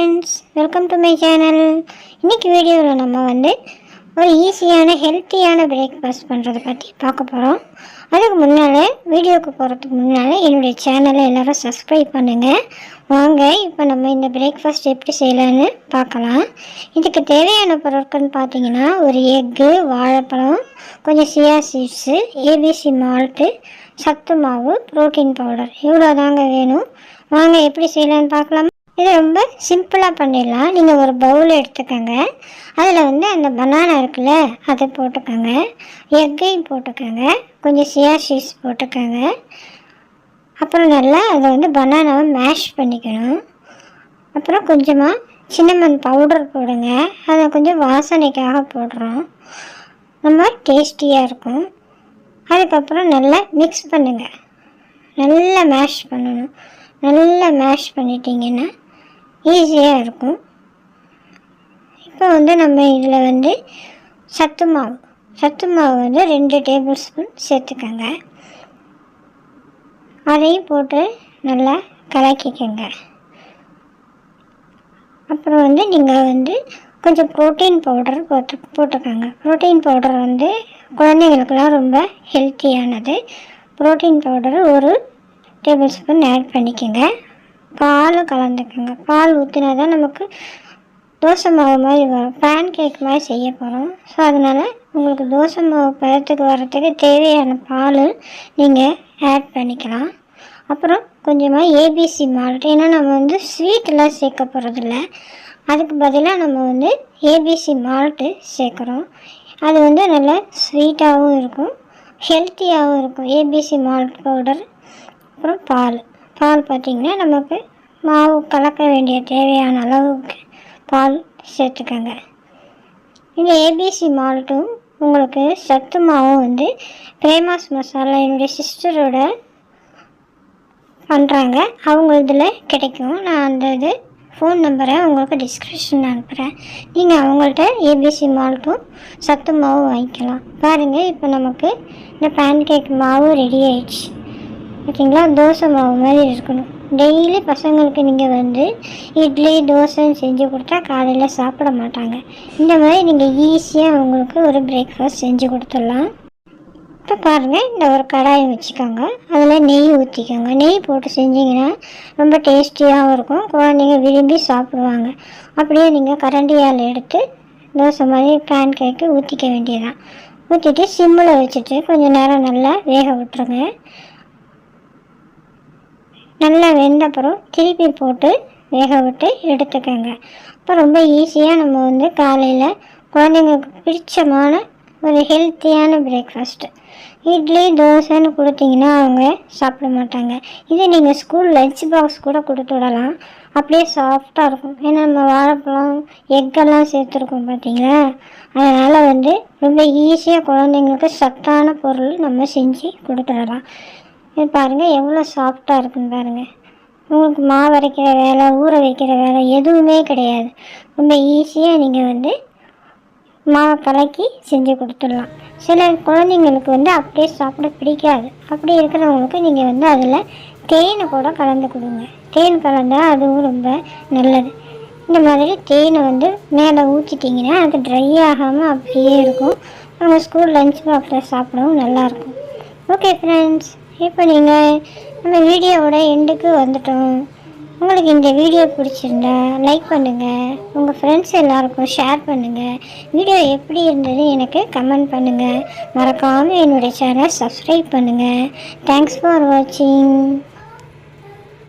Friends welcome to my channel இன்றைக்கி வீடியோவில் நம்ம வந்து ஒரு ஈஸியான ஹெல்த்தியான பிரேக்ஃபாஸ்ட் பண்ணுறதை பற்றி பார்க்க போகிறோம் அதுக்கு முன்னால் வீடியோவுக்கு போகிறதுக்கு முன்னால் என்னுடைய சேனலை எல்லோரும் சப்ஸ்கிரைப் பண்ணுங்கள் வாங்க இப்போ நம்ம இந்த பிரேக்ஃபாஸ்ட் எப்படி செய்யலான்னு பார்க்கலாம். இதுக்கு தேவையான பொருட்கள்னு பார்த்தீங்கன்னா ஒரு எக்கு வாழைப்பழம் கொஞ்சம் சியா சீட்ஸு ஏபிசி மால்ட்டு சத்து மாவு ப்ரோட்டீன் பவுடர் இவ்வளோ தாங்க வேணும். வாங்க எப்படி செய்யலான்னு பார்க்கலாமா. இது ரொம்ப சிம்பிளாக பண்ணிடலாம். நீங்கள் ஒரு பவுல் எடுத்துக்கோங்க. அதில் வந்து அந்த பனானா இருக்குல்ல அதை போட்டுக்கோங்க. எக்கையும் போட்டுக்கோங்க. கொஞ்சம் சியா சீஸ் போட்டுக்கோங்க. அப்புறம் நல்லா அதை வந்து பனானாவை மேஷ் பண்ணிக்கணும். அப்புறம் கொஞ்சமாக சின்னமன் பவுடர் போடுங்க. அதை கொஞ்சம் வாசனைக்காக போடுறோம். ரொம்ப டேஸ்டியாக இருக்கும். அதுக்கப்புறம் நல்லா மிக்ஸ் பண்ணுங்கள் நல்லா மேஷ் பண்ணணும். நல்லா மேஷ் பண்ணிட்டீங்கன்னா ஈஸியாக இருக்கும். இப்போ வந்து நம்ம இதில் வந்து சத்து மாவு. சத்து மாவு வந்து ரெண்டு டேபிள் ஸ்பூன் சேர்த்துக்கோங்க. அதையும் போட்டு நல்லா கலக்கிக்கோங்க. அப்புறம் வந்து நீங்கள் வந்து கொஞ்சம் ப்ரோட்டீன் பவுடர் போட்டு போட்டுக்கோங்க. ப்ரோட்டீன் பவுடர் வந்து குழந்தைங்களுக்குலாம் ரொம்ப ஹெல்த்தியானது ப்ரோட்டீன் பவுடர் ஒரு டேபிள் ஸ்பூன் ஆட் பண்ணிக்கோங்க. பாலும் கலந்துக்கோங்க. பால் ஊற்றினா தான் நமக்கு தோசை மாவு மாதிரி வரும். பேன் கேக் மாதிரி செய்ய போகிறோம் ஸோ அதனால் உங்களுக்கு தோசை மாவு பழத்துக்கு வர்றதுக்கு தேவையான பால் நீங்கள் ஆட் பண்ணிக்கலாம். அப்புறம் கொஞ்சமாக ஏபிசி மால்ட் ஏன்னா நம்ம வந்து ஸ்வீட்டெல்லாம் சேர்க்க போகிறதில்ல அதுக்கு பதிலாக நம்ம வந்து ஏபிசி மால்ட்டு சேர்க்குறோம். அது வந்து நல்லா ஸ்வீட்டாகவும் இருக்கும். ஹெல்த்தியாகவும் இருக்கும். ஏபிசி மால்ட் பவுடர் அப்புறம் பால். பால் பார்த்திங்கன்னா நமக்கு மாவு கலக்க வேண்டிய தேவையான அளவுக்கு பால் சேர்த்துக்கோங்க. இந்த ஏபிசி மால்ட்டும் உங்களுக்கு சத்து மாவும் வந்து பிரேமாஸ் மசாலா என்னுடைய சிஸ்டரோட பண்ணுறாங்க அவங்க இதில் கிடைக்கும். நான் அந்த இது ஃபோன் நம்பரை உங்களுக்கு டிஸ்கிரிப்ஷன் அனுப்புகிறேன் நீங்கள் அவங்கள்ட்ட ஏபிசி மால்ட்டும் சத்து மாவும் வாங்கிக்கலாம். பாருங்கள் இப்போ நமக்கு இந்த பேன் கேக் மாவு ரெடி ஆயிடுச்சு. ஓகேங்களா? தோசை மாவு மாதிரி இருக்கணும். டெய்லி பசங்களுக்கு நீங்கள் வந்து இட்லி தோசைன்னு செஞ்சு கொடுத்தா காலையில் சாப்பிட மாட்டாங்க. இந்த மாதிரி நீங்கள் ஈஸியாக அவங்களுக்கு ஒரு பிரேக்ஃபாஸ்ட் செஞ்சு கொடுத்துடலாம். இப்போ பாருங்கள் இந்த ஒரு கடாயை வச்சுக்கோங்க. அதில் நெய் ஊற்றிக்கோங்க நெய் போட்டு செஞ்சிங்கன்னா ரொம்ப டேஸ்டியாகவும் இருக்கும். குழந்தைங்க விரும்பி சாப்பிடுவாங்க. அப்படியே நீங்கள் கரண்டியால் எடுத்து தோசை மாதிரி பேன் கேக்கு ஊற்றிக்க வேண்டியதான் ஊற்றிட்டு சிம்மில் வச்சுட்டு கொஞ்சம் நேரம் நல்லா வேக விட்டுருங்க. நல்லா வெந்த அப்புறம் திருப்பி போட்டு வேக விட்டு எடுத்துக்கோங்க. அப்போ ரொம்ப ஈஸியாக நம்ம வந்து காலையில் குழந்தைங்களுக்கு பிடிச்சமான ஒரு ஹெல்த்தியான பிரேக்ஃபாஸ்ட்டு இட்லி தோசைன்னு கொடுத்தீங்கன்னா அவங்க சாப்பிட மாட்டாங்க. இதே நீங்கள் ஸ்கூல் லஞ்ச் பாக்ஸ் கூட கொடுத்து விடலாம். அப்படியே சாஃப்டாக இருக்கும். ஏன்னா நம்ம வாழைப்பழம் எக்கெல்லாம் சேர்த்துருக்கோம் பார்த்தீங்களா அதனால் வந்து ரொம்ப ஈஸியாக குழந்தைங்களுக்கு சத்தான பொருள் நம்ம செஞ்சு கொடுத்துடலாம் இது பாருங்கள் எவ்வளோ சாஃப்டாக இருக்குன்னு பாருங்கள் உங்களுக்கு மாவு அரைக்கிற வேலை ஊற வைக்கிற வேலை எதுவுமே கிடையாது. ரொம்ப ஈஸியாக நீங்கள் வந்து மாவை கலக்கி செஞ்சு கொடுத்துடலாம். சில குழந்தைங்களுக்கு வந்து அப்படியே சாப்பிட பிடிக்காது. அப்படி இருக்கிறவங்களுக்கு நீங்கள் வந்து அதில் தேனை கூட கலந்து கொடுங்க. தேன் கலந்தால் அதுவும் ரொம்ப நல்லது. இந்த மாதிரி தேனை வந்து மேலே ஊற்றிட்டிங்கன்னா அது ட்ரை ஆகாமல் அப்படியே இருக்கும். அவங்க ஸ்கூல் லஞ்ச் பாக்ஸில் சாப்பிடவும் நல்லாயிருக்கும் ஓகே ஃப்ரெண்ட்ஸ் இப்போ நீங்கள் நம்ம வீடியோவோட எண்டுக்கு வந்துட்டோம். உங்களுக்கு இந்த வீடியோ பிடிச்சிருந்தா லைக் பண்ணுங்கள் உங்கள் ஃப்ரெண்ட்ஸ் எல்லாருக்கும் ஷேர் பண்ணுங்கள் வீடியோ எப்படி இருந்தது எனக்கு கமெண்ட் பண்ணுங்கள் மறக்காமல் என்னுடைய சேனல் சப்ஸ்கிரைப் பண்ணுங்கள் தேங்க்ஸ் ஃபார் வாட்சிங்